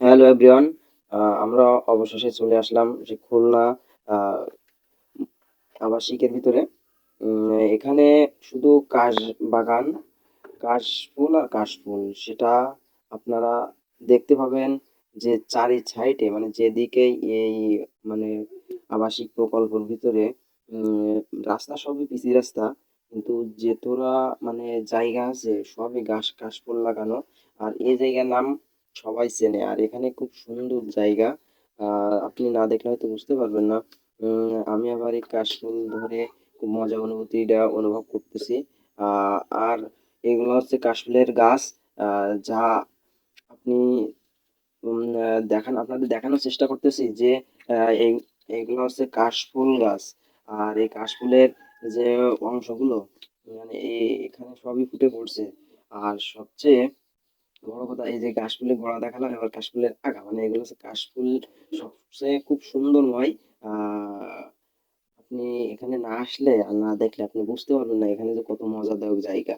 Hello everyone আমরা অবশেষে চলে আসলাম যে খুলনা আবাসিকের ভিতরে। এখানে শুধু কাশ বাগান কাশফুল আর কাশফুল সেটা আপনারা দেখতে পাবেন যে চারি সাইডে মানে যেদিকেই এই মানে আবাসিক প্রকল্পের ভিতরে রাস্তা সবই পিসি রাস্তা, কিন্তু যেতোরা মানে জায়গা আছে, সবই গাছ কাশফুল লাগানো। আর এই জায়গার নাম সবাই চেনে। আর এখানে খুব সুন্দর জায়গা। আপনি না দেখলে হয়তো বুঝতে পারবেন না। আমি আবার এই কাশফুল ধরে খুব মজা অনুভূতিটা অনুভব করতেছি। আর এগুলো হচ্ছে কাশফুলের গাছ। যা আপনি দেখান, আপনাদের দেখানোর চেষ্টা করতেছি যে এইগুলো হচ্ছে কাশফুল গাছ। আর এই কাশফুলের যে অংশগুলো মানে এখানে সবই ফুটে পড়ছে। আর সবচেয়ে বড় কথা, এই যে কাশফুলের গোড়া দেখালাম, এবার কাশফুলের আগা মানে এগুলো হচ্ছে কাশফুল সবচেয়ে খুব সুন্দরময়। আপনি এখানে না আসলে আর না দেখলে আপনি বুঝতে পারবেন না এখানে যে কত মজাদায়ক জায়গা।